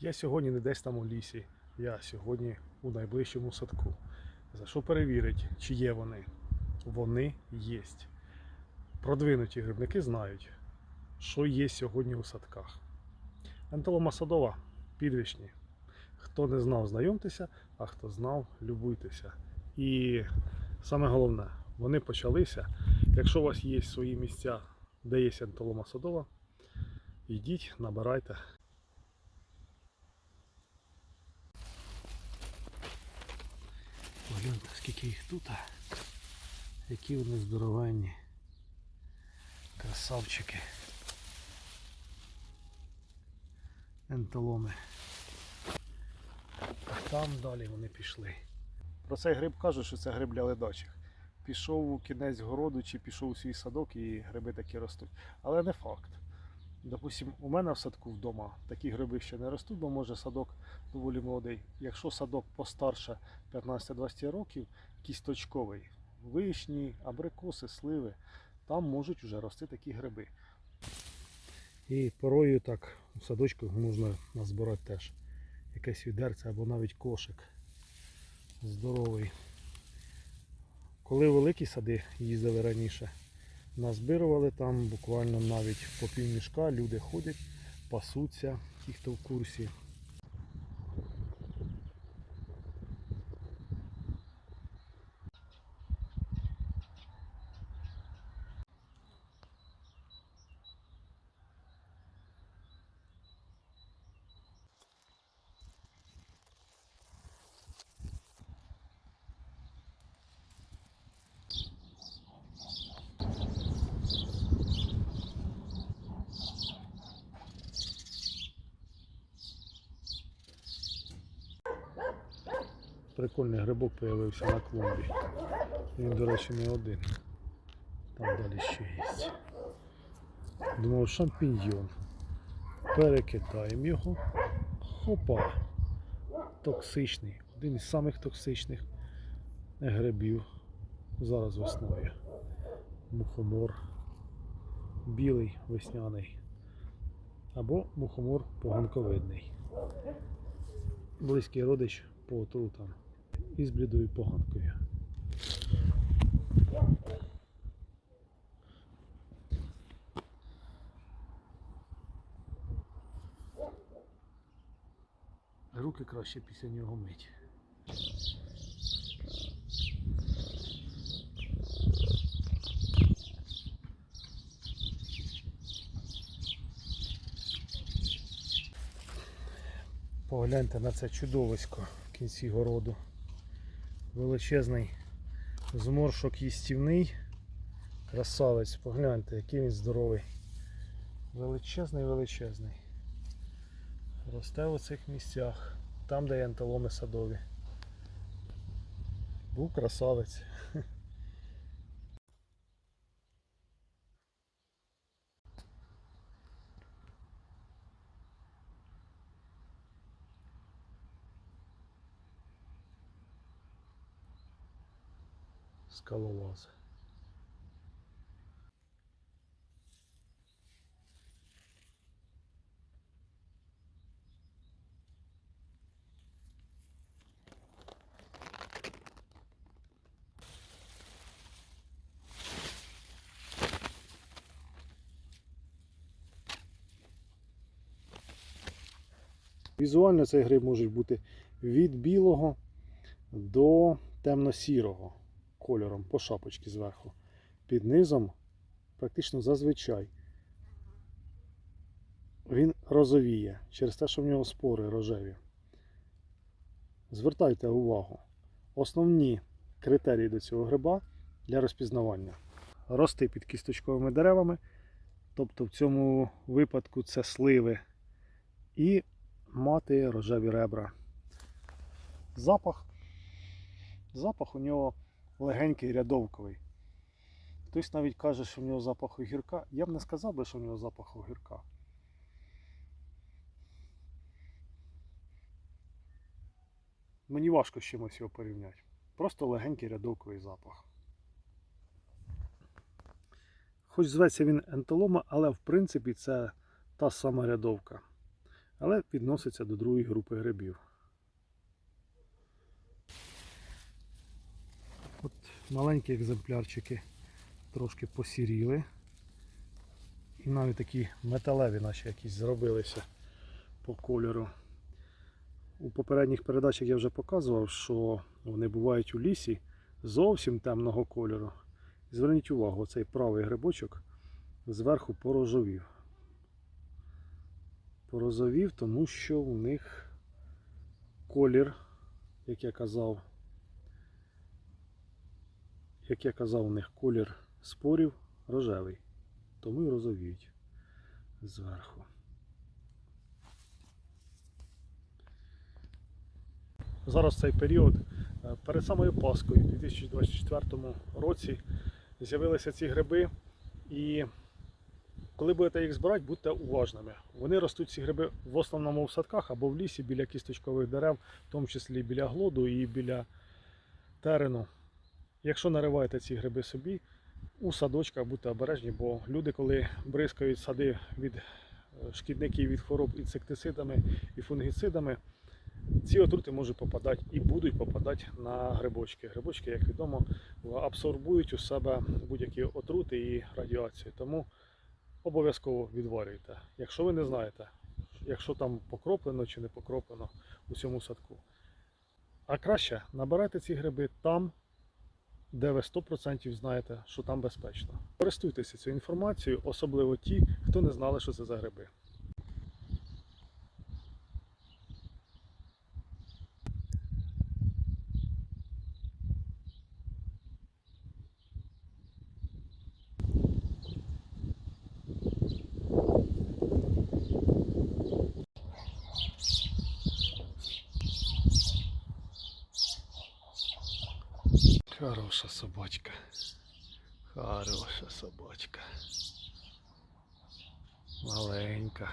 Я сьогодні не десь там у лісі, я сьогодні у найближчому садку. За що перевірить, чи є вони? Вони є. Продвинуті грибники знають, що є сьогодні у садках. Ентолома садова підвічні. Хто не знав, знайомтеся, а хто знав, любуйтеся. І саме головне, вони почалися. Якщо у вас є свої місця, де є ентолома садова, йдіть, набирайте. Погляньте, скільки їх тут. Які вони здоровенні. Красавчики. Ентоломи. А там далі вони пішли. Про цей гриб кажуть, що це гриб для ледачих. Пішов у кінець городу чи пішов у свій садок і гриби такі ростуть. Але не факт. Допустим, у мене в садку вдома такі гриби ще не ростуть, бо може садок доволі молодий. Якщо садок постарше 15-20 років, кісточковий, вишні, абрикоси, сливи, там можуть вже рости такі гриби. І порою так у садочку можна назбирати теж якесь відерце або навіть кошик здоровий. Коли великі сади їздили раніше, назбирували там буквально навіть по півмішка, люди ходять, пасуться, ті, хто в курсі. Прикольний грибок з'явився на клумбі. Він, до речі, не один. Там далі ще є. Думав, шампіньйон. Перекидаємо його. Хопа. Токсичний. Один із самих токсичних грибів зараз весною. Мухомор. Білий весняний. Або мухомор поганковидний. Близький родич по отрутам із блідою поганкою. Руки краще після нього мить. Погляньте на це чудовисько в кінці городу. Величезний зморшок їстівний. Красавець, погляньте, який він здоровий. Величезний, величезний. Росте в оцих місцях, там, де є антиломи садові. Був красавець. Скалолаз. Візуально цей гриб може бути від білого до темно-сірого кольором по шапочці зверху. Під низом практично зазвичай він розовіє через те, що в нього спори рожеві. Звертайте увагу. Основні критерії до цього гриба для розпізнавання. Рости під кісточковими деревами, тобто в цьому випадку це сливи, і мати рожеві ребра. Запах. Запах у нього легенький рядовковий. Хтось навіть каже, що в нього запах огірка. Я б не сказав би, що в нього запах огірка. Мені важко з чимось його порівняти. Просто легенький рядовковий запах. Хоч зветься він ентолома, але в принципі це та сама рядовка. але відноситься до другої групи грибів. Маленькі екземплярчики трошки посіріли. І навіть такі металеві, наче якісь зробилися по кольору. У попередніх передачах я вже показував, що вони бувають у лісі зовсім темного кольору. Зверніть увагу, цей правий грибочок зверху порозовів. Порозовів, тому що у них колір, як я казав, як я казав, у них колір спорів рожевий. Тому і розовіють зверху. Зараз цей період е, перед самою Паскою у 2024 році з'явилися ці гриби. І коли будете їх збирати, будьте уважними. Вони ростуть ці гриби в основному в садках або в лісі біля кісточкових дерев, в тому числі біля глоду і біля терену. Якщо нариваєте ці гриби собі, у садочках будьте обережні, бо люди, коли бризкають сади від е, шкідників від хвороб інсектицидами і фунгіцидами, ці отрути можуть попадати і будуть попадати на грибочки. Грибочки, як відомо, абсорбують у себе будь-які отрути і радіацію. Тому обов'язково відварюйте. Якщо ви не знаєте, якщо там покроплено чи не покроплено у цьому садку. А краще набирайте ці гриби там, де ви 100% знаєте, що там безпечно. Користуйтеся цією інформацією, особливо ті, хто не знали, що це за гриби. Хороша собачка. Хороша собачка. Маленька.